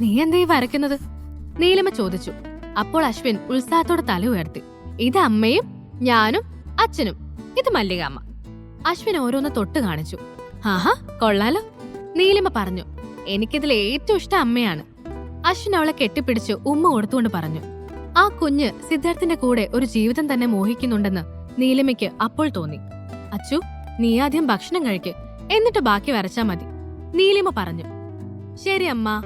നീ എന്തേ വരയ്ക്കുന്നത്? നീലിമ ചോദിച്ചു. അപ്പോൾ അശ്വിൻ ഉത്സാഹത്തോടെ തല ഉയർത്തി. ഇത് അമ്മയും ഞാനും അച്ഛനും. ഇത് മല്ലികാമ്മ. അശ്വിൻ ഓരോന്ന് തൊട്ട് കാണിച്ചു. ആഹാ കൊള്ളാലോ. നീലിമ പറഞ്ഞു എനിക്കിതിൽ ഏറ്റവും ഇഷ്ടം അമ്മയാണ്. അശ്വിൻ അവളെ കെട്ടിപ്പിടിച്ച് ഉമ്മ കൊടുത്തുകൊണ്ട് പറഞ്ഞു. ആ കുഞ്ഞ് സിദ്ധാർത്ഥിന്റെ കൂടെ ഒരു ജീവിതം തന്നെ മോഹിക്കുന്നുണ്ടെന്ന് നീലിമയ്ക്ക് അപ്പോൾ തോന്നി. അച്ചു നീ ആദ്യം ഭക്ഷണം കഴിക്ക്. എന്നിട്ട് ബാക്കി വരച്ചാ മതി. നീലിമ പറഞ്ഞു ശരി അമ്മ.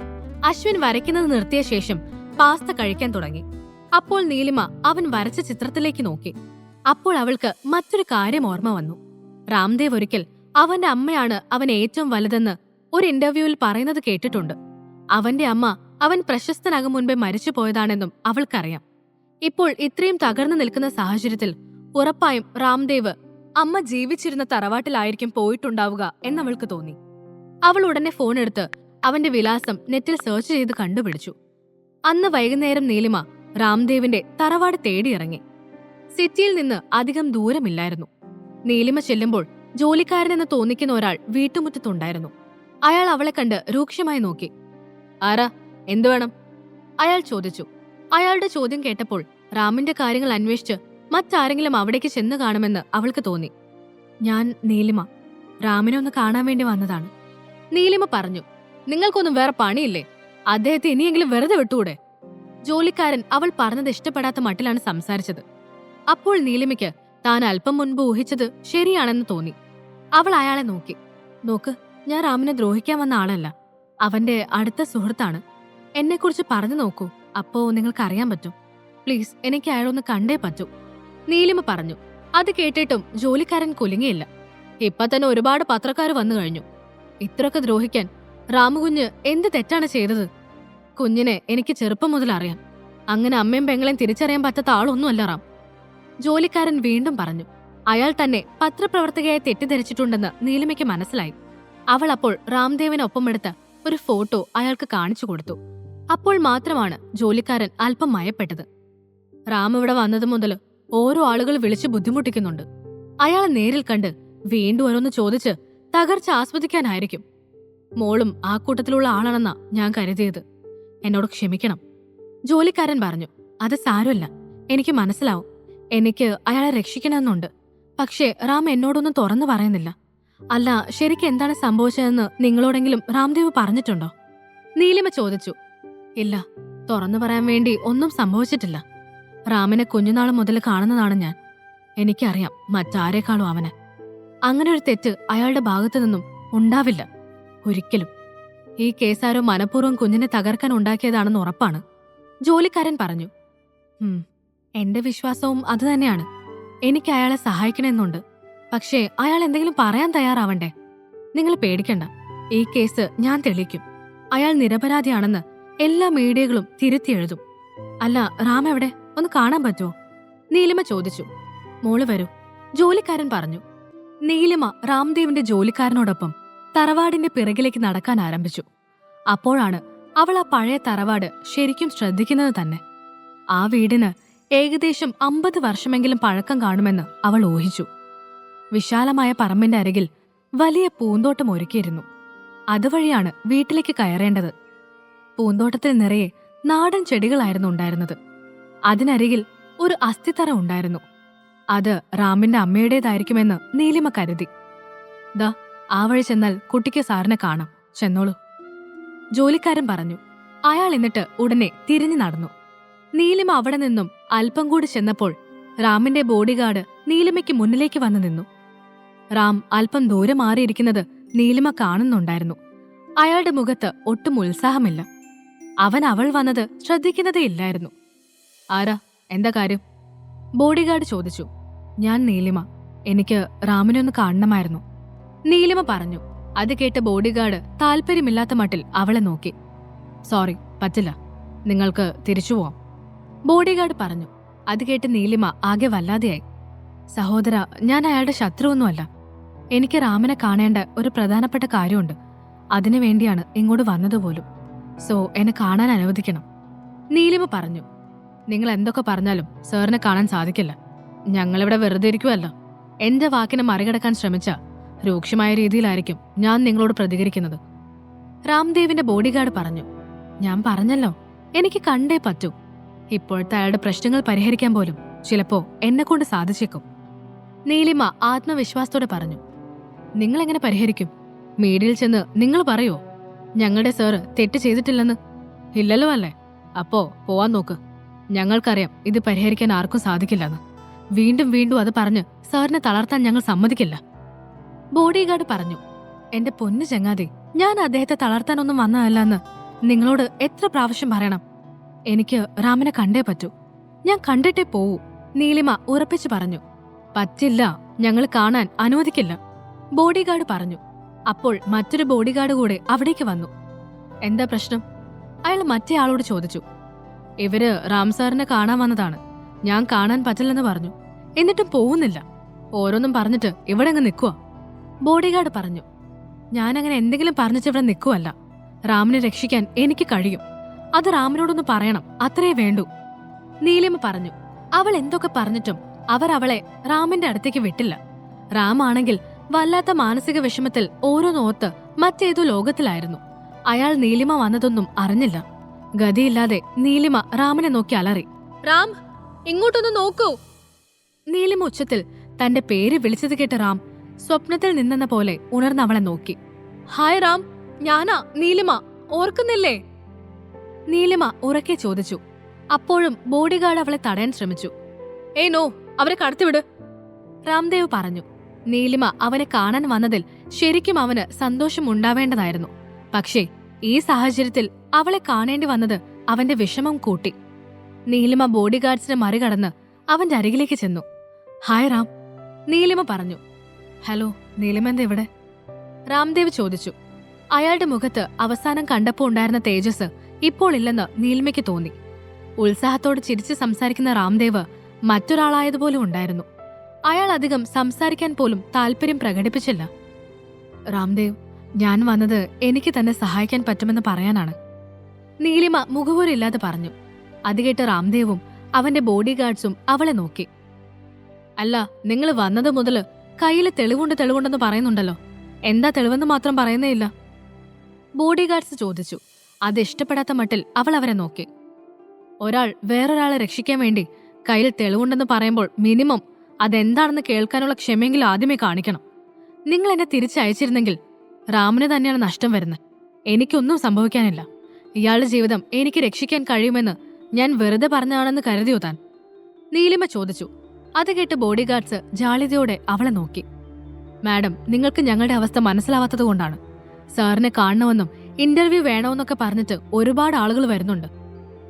അശ്വിൻ വരയ്ക്കുന്നത് നിർത്തിയ ശേഷം പാസ്ത കഴിക്കാൻ തുടങ്ങി. അപ്പോൾ നീലിമ അവൻ വരച്ച ചിത്രത്തിലേക്ക് നോക്കി. അപ്പോൾ അവൾക്ക് മറ്റൊരു കാര്യം ഓർമ്മ വന്നു. രാംദേവ് ഒരിക്കൽ അവന്റെ അമ്മയാണ് അവൻ ഏറ്റവും വലുതെന്ന് ഒരു ഇന്റർവ്യൂവിൽ പറയുന്നത് കേട്ടിട്ടുണ്ട്. അവന്റെ അമ്മ അവൻ പ്രശസ്തനാകും മുൻപേ മരിച്ചു പോയതാണെന്നും അവൾക്കറിയാം. ഇപ്പോൾ ഇത്രയും തകർന്നു നിൽക്കുന്ന സാഹചര്യത്തിൽ ഉറപ്പായും രാംദേവ് അമ്മ ജീവിച്ചിരുന്ന തറവാട്ടിലായിരിക്കും പോയിട്ടുണ്ടാവുക എന്നവൾക്ക് തോന്നി. അവൾ ഉടനെ ഫോൺ എടുത്ത് അവന്റെ വിലാസം നെറ്റിൽ സെർച്ച് ചെയ്ത് കണ്ടുപിടിച്ചു. അന്ന് വൈകുന്നേരം നീലിമ രാംദേവിന്റെ തറവാട് തേടിയിറങ്ങി സിറ്റിയിൽ നിന്ന് അധികം ദൂരമില്ലായിരുന്നു. നീലിമ ചെല്ലുമ്പോൾ ജോലിക്കാരനെന്ന് തോന്നിക്കുന്ന ഒരാൾ വീട്ടുമുറ്റത്തുണ്ടായിരുന്നു. അയാൾ അവളെ കണ്ട് രൂക്ഷമായി നോക്കി. ആരാ? എന്തു വേണം? അയാൾ ചോദിച്ചു. അയാളുടെ ചോദ്യം കേട്ടപ്പോൾ റാമിന്റെ കാര്യങ്ങൾ അന്വേഷിച്ച് മറ്റാരെങ്കിലും അവിടേക്ക് ചെന്ന് കാണുമെന്ന് അവൾക്ക് തോന്നി. ഞാൻ നീലിമ. റാമിനെ ഒന്ന് കാണാൻ വേണ്ടി വന്നതാണ്. നീലിമ പറഞ്ഞു. നിങ്ങൾക്കൊന്നും വേറെ പണിയില്ലേ? അദ്ദേഹത്തെ ഇനിയെങ്കിലും വെറുതെ വിട്ടുകൂടെ? ജോലിക്കാരൻ അവൾ പറഞ്ഞത് ഇഷ്ടപ്പെടാത്ത മട്ടിലാണ് സംസാരിച്ചത്. അപ്പോൾ നീലിമയ്ക്ക് താൻ അല്പം മുൻപ് ഊഹിച്ചത് ശരിയാണെന്ന് തോന്നി. അവൾ അയാളെ നോക്കി. നോക്ക് ഞാൻ റാമിനെ ദ്രോഹിക്കാൻ വന്ന ആളല്ല. അവന്റെ അടുത്ത സുഹൃത്താണ്. എന്നെക്കുറിച്ച് പറഞ്ഞു നോക്കൂ. അപ്പോ നിങ്ങൾക്ക് അറിയാൻ പറ്റും. പ്ലീസ് എനിക്ക് അയാളൊന്ന് കണ്ടേ പറ്റൂ. നീലിമ പറഞ്ഞു. അത് കേട്ടിട്ടും ജോലിക്കാരൻ കുലുങ്ങിയില്ല. ഇപ്പൊ തന്നെ ഒരുപാട് പത്രക്കാർ വന്നു കഴിഞ്ഞു. ഇത്രയൊക്കെ ദ്രോഹിക്കാൻ രാമുകുഞ്ഞ് എന്ത് തെറ്റാണ് ചെയ്തത്? കുഞ്ഞിനെ എനിക്ക് ചെറുപ്പം മുതൽ അറിയാം. അങ്ങനെ അമ്മയും പെങ്ങളെയും തിരിച്ചറിയാൻ പറ്റാത്ത ആളൊന്നുമല്ല റാം. ജോലിക്കാരൻ വീണ്ടും പറഞ്ഞു അയാൾ തന്നെ പത്രപ്രവർത്തകയായി തെറ്റിദ്ധരിച്ചിട്ടുണ്ടെന്ന് നീലിമയ്ക്ക് മനസ്സിലായി. അവൾ അപ്പോൾ റാംദേവിനൊപ്പമെടുത്ത ഒരു ഫോട്ടോ അയാൾക്ക് കാണിച്ചു കൊടുത്തു. അപ്പോൾ മാത്രമാണ് ജോലിക്കാരൻ അല്പം മയപ്പെട്ടത്. റാം ഇവിടെ വന്നത് മുതൽ ഓരോ ആളുകൾ വിളിച്ച് ബുദ്ധിമുട്ടിക്കുന്നുണ്ട്. അയാളെ നേരിൽ കണ്ട് വീണ്ടും ഓരോന്ന് ചോദിച്ച് തകർച്ച ആസ്വദിക്കാനായിരിക്കും. മോളും ആ കൂട്ടത്തിലുള്ള ആളാണെന്നാ ഞാൻ കരുതിയത്. എന്നോട് ക്ഷമിക്കണം. ജോലിക്കാരൻ പറഞ്ഞു അത് സാരമില്ല. എനിക്ക് മനസ്സിലാവും. എനിക്ക് അയാളെ രക്ഷിക്കണമെന്നുണ്ട്. പക്ഷേ റാം എന്നോടൊന്നും തുറന്നു പറയുന്നില്ല. അല്ല ശരിക്കും എന്താണ് സംഭവിച്ചതെന്ന് നിങ്ങളോടെങ്കിലും രാംദേവ് പറഞ്ഞിട്ടുണ്ടോ? നീലിമ ചോദിച്ചു ഇല്ല തുറന്നു പറയാൻ വേണ്ടി ഒന്നും സംഭവിച്ചിട്ടില്ല. റാമിനെ കുഞ്ഞുനാൾ മുതൽ കാണുന്നതാണ് ഞാൻ. എനിക്കറിയാം മറ്റാരേക്കാളും അവന്. അങ്ങനെ ഒരു തെറ്റ് അയാളുടെ ഭാഗത്തു നിന്നും ഉണ്ടാവില്ല. ഒരിക്കലും. ഈ കേസാരോ മനഃപൂർവം കുഞ്ഞിനെ തകർക്കാൻ ഉണ്ടാക്കിയതാണെന്ന് ഉറപ്പാണ്. ജോലിക്കാരൻ പറഞ്ഞു എന്റെ വിശ്വാസവും അതുതന്നെയാണ് എനിക്ക് അയാളെ സഹായിക്കണമെന്നുണ്ട്. പക്ഷേ അയാൾ എന്തെങ്കിലും പറയാൻ തയ്യാറാവണ്ടേ? നിങ്ങൾ പേടിക്കണ്ട. ഈ കേസ് ഞാൻ തെളിയിക്കും. അയാൾ നിരപരാധിയാണെന്ന് എല്ലാ മീഡിയകളും തിരുത്തി എഴുതും. അല്ല റാം എവിടെ? ഒന്ന് കാണാൻ പറ്റുമോ? നീലിമ ചോദിച്ചു. മോൾ വരൂ. ജോലിക്കാരൻ പറഞ്ഞു നീലിമ രാംദേവിന്റെ ജോലിക്കാരനോടൊപ്പം തറവാടിന്റെ പിറകിലേക്ക് നടക്കാൻ ആരംഭിച്ചു. അപ്പോഴാണ് അവൾ ആ പഴയ തറവാട് ശരിക്കും ശ്രദ്ധിക്കുന്നത് തന്നെ. ആ വീടിന് ഏകദേശം അമ്പത് വർഷമെങ്കിലും പഴക്കം കാണുമെന്ന് അവൾ ഊഹിച്ചു. വിശാലമായ പറമ്പിന്റെ അരികിൽ വലിയ പൂന്തോട്ടം ഒരുക്കിയിരുന്നു. അതുവഴിയാണ് വീട്ടിലേക്ക് കയറേണ്ടത്. പൂന്തോട്ടത്തിൽ നിറയെ നാടൻ ചെടികളായിരുന്നു ഉണ്ടായിരുന്നത്. അതിനരികിൽ ഒരു അസ്ഥിത്തറ ഉണ്ടായിരുന്നു. അത് റാമിന്റെ അമ്മയുടേതായിരിക്കുമെന്ന് നീലിമ കരുതി. ദാ ആ വഴി ചെന്നാൽ കുട്ടിക്ക് സാറിനെ കാണാം. ചെന്നോളൂ. ജോലിക്കാരൻ പറഞ്ഞു. അയാൾ എന്നിട്ട് ഉടനെ തിരിഞ്ഞു നടന്നു. നീലിമ അവിടെ നിന്നും അല്പം കൂടി ചെന്നപ്പോൾ റാമിന്റെ ബോഡിഗാർഡ് നീലിമയ്ക്ക് മുന്നിലേക്ക് വന്നു നിന്നു. റാം അല്പം ദൂരെ മാറിയിരിക്കുന്നത് നീലിമ കാണുന്നുണ്ടായിരുന്നു. അയാളുടെ മുഖത്ത് ഒട്ടും ഉത്സാഹമില്ല. അവൻ അവൾ വന്നത് ശ്രദ്ധിക്കുന്നതേ ഇല്ലായിരുന്നു. ആരാ? എന്താ കാര്യം? ബോഡിഗാർഡ് ചോദിച്ചു. ഞാൻ നീലിമ. എനിക്ക് റാമിനെ ഒന്ന് കാണണമായിരുന്നു. നീലിമ പറഞ്ഞു. അത് കേട്ട ബോഡിഗാർഡ് താല്പര്യമില്ലാത്ത മട്ടിൽ അവളെ നോക്കി. സോറി പറ്റില്ല. നിങ്ങൾക്ക് തിരിച്ചു പോവാം. ബോഡിഗാർഡ് പറഞ്ഞു. അത് കേട്ട് നീലിമ ആകെ വല്ലാതെയായി. സഹോദര ഞാൻ അയാളുടെ ശത്രുവൊന്നുമല്ല. എനിക്ക് രാമനെ കാണേണ്ട ഒരു പ്രധാനപ്പെട്ട കാര്യമുണ്ട്. അതിനു വേണ്ടിയാണ് ഇങ്ങോട്ട് വന്നതുപോലും. സോ എന്നെ കാണാൻ അനുവദിക്കണം. നീലിമ പറഞ്ഞു. നിങ്ങൾ എന്തൊക്കെ പറഞ്ഞാലും സാറിനെ കാണാൻ സാധിക്കില്ല. ഞങ്ങളിവിടെ വെറുതെ ഇരിക്കുമല്ല എന്റെ വാക്കിനെ മറികടക്കാൻ ശ്രമിച്ച രൂക്ഷമായ രീതിയിലായിരിക്കും ഞാൻ നിങ്ങളോട് പ്രതികരിക്കുന്നത്. രാംദേവിന്റെ ബോഡിഗാർഡ് പറഞ്ഞു ഞാൻ പറഞ്ഞല്ലോ എനിക്ക് കണ്ടേ പറ്റൂ. ഇപ്പോഴത്തെ അയാളുടെ പ്രശ്നങ്ങൾ പരിഹരിക്കാൻ പോലും ചിലപ്പോ എന്നെ കൊണ്ട് സാധിച്ചേക്കും. നീലിമ ആത്മവിശ്വാസത്തോടെ പറഞ്ഞു നിങ്ങൾ എങ്ങനെ പരിഹരിക്കും? മീഡിയയിൽ ചെന്ന് നിങ്ങൾ പറയോ? ഞങ്ങളുടെ സാറ് തെറ്റ് ചെയ്തിട്ടില്ലെന്ന്? ഇല്ലല്ലോ അല്ലേ. അപ്പോ പോവാൻ നോക്ക്. ഞങ്ങൾക്കറിയാം ഇത് പരിഹരിക്കാൻ ആർക്കും സാധിക്കില്ലെന്ന്. വീണ്ടും വീണ്ടും അത് പറഞ്ഞ് സാറിനെ തളർത്താൻ ഞങ്ങൾ സമ്മതിക്കില്ല. ബോഡി ഗാർഡ് പറഞ്ഞു എന്റെ പൊന്നു ചങ്ങാതി ഞാൻ അദ്ദേഹത്തെ തളർത്താനൊന്നും വന്നതല്ലെന്ന് നിങ്ങളോട് എത്ര പ്രാവശ്യം പറയണം? എനിക്ക് രാമനെ കണ്ടേ പറ്റൂ. ഞാൻ കണ്ടിട്ടേ പോവൂ നീലിമ ഉറപ്പിച്ചു പറഞ്ഞു. പറ്റില്ല ഞങ്ങൾ കാണാൻ അനുവദിക്കില്ല ബോഡി ഗാർഡ് പറഞ്ഞു. അപ്പോൾ മറ്റൊരു ബോഡി ഗാർഡ് കൂടെ അവിടേക്ക് വന്നു. എന്താ പ്രശ്നം? അയാൾ മറ്റേ ആളോട് ചോദിച്ചു. ഇവർ റാം സാറിനെ കാണാൻ വന്നതാണ്. ഞാൻ കാണാൻ പറ്റില്ലെന്ന് പറഞ്ഞു. എന്നിട്ടും പോകുന്നില്ല ഓരോന്നും പറഞ്ഞിട്ട് ഇവിടെ അങ്ങ് നിൽക്കുക ബോഡി ഗാർഡ് പറഞ്ഞു ഞാനങ്ങനെ എന്തെങ്കിലും പറഞ്ഞിട്ട് നിൽക്കുമല്ല റാമിനെ രക്ഷിക്കാൻ എനിക്ക് കഴിയും. അത് റാമിനോടൊന്ന് പറയണം. അത്രേ വേണ്ടൂ. നീലിമ പറഞ്ഞു അവൾ എന്തൊക്കെ പറഞ്ഞിട്ടും അവർ അവളെ റാമിന്റെ അടുത്തേക്ക് വിട്ടില്ല. റാമാണെങ്കിൽ വല്ലാത്ത മാനസിക വിഷമത്തിൽ ഓരോന്നോർത്ത് മറ്റേതോ ലോകത്തിലായിരുന്നു. അയാൾ നീലിമ വന്നതൊന്നും അറിഞ്ഞില്ല. ഗതിയില്ലാതെ നീലിമ റാമിനെ നോക്കി അലറി റാം ഇങ്ങോട്ടൊന്ന് നോക്കൂ. നീലിമ ഉച്ചത്തിൽ തന്റെ പേര് വിളിച്ചത് കേട്ട് റാം സ്വപ്നത്തിൽ നിന്നെന്ന പോലെ ഉണർന്ന് അവളെ നോക്കി. ഹായ് റാം ഞാനാ നീലിമ ഓർക്കുന്നില്ലേ? നീലിമ ഉറക്കെ ചോദിച്ചു. അപ്പോഴും ബോഡിഗാർഡ് അവളെ തടയാൻ ശ്രമിച്ചു. ഏയ് നോ അവരെ കടത്തിവിട് രാംദേവ് പറഞ്ഞു. നീലിമ അവനെ കാണാൻ വന്നതിൽ ശരിക്കും അവന് സന്തോഷം ഉണ്ടാവേണ്ടതായിരുന്നു. പക്ഷേ ഈ സാഹചര്യത്തിൽ അവളെ കാണേണ്ടി വന്നത് അവന്റെ വിഷമം കൂട്ടി. നീലിമ ബോഡിഗാർഡ്സിനെ മറികടന്ന് അവന്റെ അരികിലേക്ക് ചെന്നു. ഹായ് റാം നീലിമ പറഞ്ഞു. ഹലോ നീലിമ എവിടെ? രാംദേവ് ചോദിച്ചു. അയാളുടെ മുഖത്ത് അവസാനം കണ്ടപ്പോൾ ഉണ്ടായിരുന്ന തേജസ് ഇപ്പോൾ ഇല്ലെന്ന് നീലിമയ്ക്ക് തോന്നി. ഉത്സാഹത്തോട് ചിരിച്ച് സംസാരിക്കുന്ന രാംദേവ് മറ്റൊരാളായതുപോലെ ഉണ്ടായിരുന്നു. അയാൾ അധികം സംസാരിക്കാൻ പോലും താല്പര്യം പ്രകടിപ്പിച്ചില്ല. രാംദേവ് ഞാൻ വന്നത് എനിക്ക് തന്നെ സഹായിക്കാൻ പറ്റുമെന്ന് പറയാനാണ്. നീലിമ മുഖവൂരില്ലാതെ പറഞ്ഞു. അത് കേട്ട് രാംദേവും അവന്റെ ബോഡി ഗാർഡ്സും അവളെ നോക്കി. അല്ല നിങ്ങൾ വന്നത് മുതൽ കയ്യിൽ തെളിവുണ്ട് തെളിവുണ്ടെന്ന് പറയുന്നുണ്ടല്ലോ. എന്താ തെളിവെന്ന് മാത്രം പറയുന്നേ ഇല്ല. ബോഡി ഗാർഡ്സ് ചോദിച്ചു. അത് ഇഷ്ടപ്പെടാത്ത മട്ടിൽ അവൾ അവരെ നോക്കി. ഒരാൾ വേറൊരാളെ രക്ഷിക്കാൻ വേണ്ടി കയ്യിൽ തെളിവുണ്ടെന്ന് പറയുമ്പോൾ മിനിമം അതെന്താണെന്ന് കേൾക്കാനുള്ള ക്ഷമയെങ്കിലും ആദ്യമേ കാണിക്കണം. നിങ്ങൾ എന്നെ തിരിച്ചയച്ചിരുന്നെങ്കിൽ റാമിന് തന്നെയാണ് നഷ്ടം വരുന്നത്. എനിക്കൊന്നും സംഭവിക്കാനില്ല. ഇയാളുടെ ജീവിതം എനിക്ക് രക്ഷിക്കാൻ കഴിയുമെന്ന് ഞാൻ വെറുതെ പറഞ്ഞാണെന്ന് കരുതിയോ താൻ? നീലിമ ചോദിച്ചു. അത് കേട്ട് ബോഡിഗാർഡ്സ് ജാളിതയോടെ അവളെ നോക്കി. മാഡം നിങ്ങൾക്ക് ഞങ്ങളുടെ അവസ്ഥ മനസ്സിലാവാത്തതുകൊണ്ടാണ് സാറിനെ കാണണമെന്നും ഇന്റർവ്യൂ വേണമെന്നൊക്കെ പറഞ്ഞിട്ട് ഒരുപാട് ആളുകൾ വരുന്നുണ്ട്.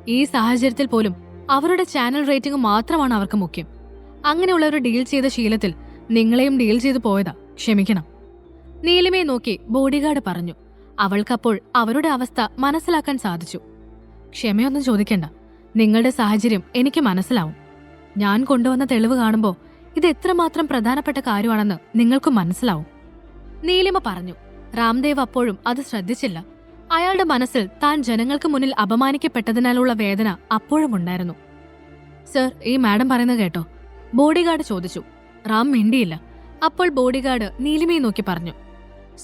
ഈ സാഹചര്യത്തിൽ പോലും അവരുടെ ചാനൽ റേറ്റിംഗ് മാത്രമാണ് അവർക്ക് മുഖ്യം. അങ്ങനെയുള്ളവർ ഡീൽ ചെയ്ത ശീലത്തിൽ നിങ്ങളെയും ഡീൽ ചെയ്തു പോയതാ. ക്ഷമിക്കണം. നീലിമയെ നോക്കി ബോഡിഗാർഡ് പറഞ്ഞു. അവൾക്കപ്പോൾ അവരുടെ അവസ്ഥ മനസ്സിലാക്കാൻ സാധിച്ചു. ക്ഷമയൊന്നും ചോദിക്കണ്ട. നിങ്ങളുടെ സാഹചര്യം എനിക്ക് മനസ്സിലാവും. ഞാൻ കൊണ്ടുവന്ന തെളിവ് കാണുമ്പോൾ ഇത് എത്രമാത്രം പ്രധാനപ്പെട്ട കാര്യമാണെന്ന് നിങ്ങൾക്കും മനസ്സിലാവും. നീലിമ പറഞ്ഞു രാംദേവ് അപ്പോഴും അത് ശ്രദ്ധിച്ചില്ല. അയാളുടെ മനസ്സിൽ താൻ ജനങ്ങൾക്ക് മുന്നിൽ അപമാനിക്കപ്പെട്ടതിനാലുള്ള വേദന അപ്പോഴും ഉണ്ടായിരുന്നു. സർ ഈ മാഡം പറയുന്നത് കേട്ടോ. ബോഡിഗാർഡ് ചോദിച്ചു. റാം മിണ്ടിയില്ല. അപ്പോൾ ബോഡിഗാർഡ് നീലിമയെ നോക്കി പറഞ്ഞു.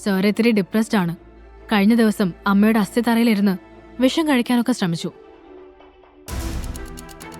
സർ ഇത്തിരി ഡിപ്രസ്ഡ് ആണ്. കഴിഞ്ഞ ദിവസം അമ്മയുടെ അസ്ഥിതറയിലിരുന്ന് വിഷം കഴിക്കാനൊക്കെ ശ്രമിച്ചു.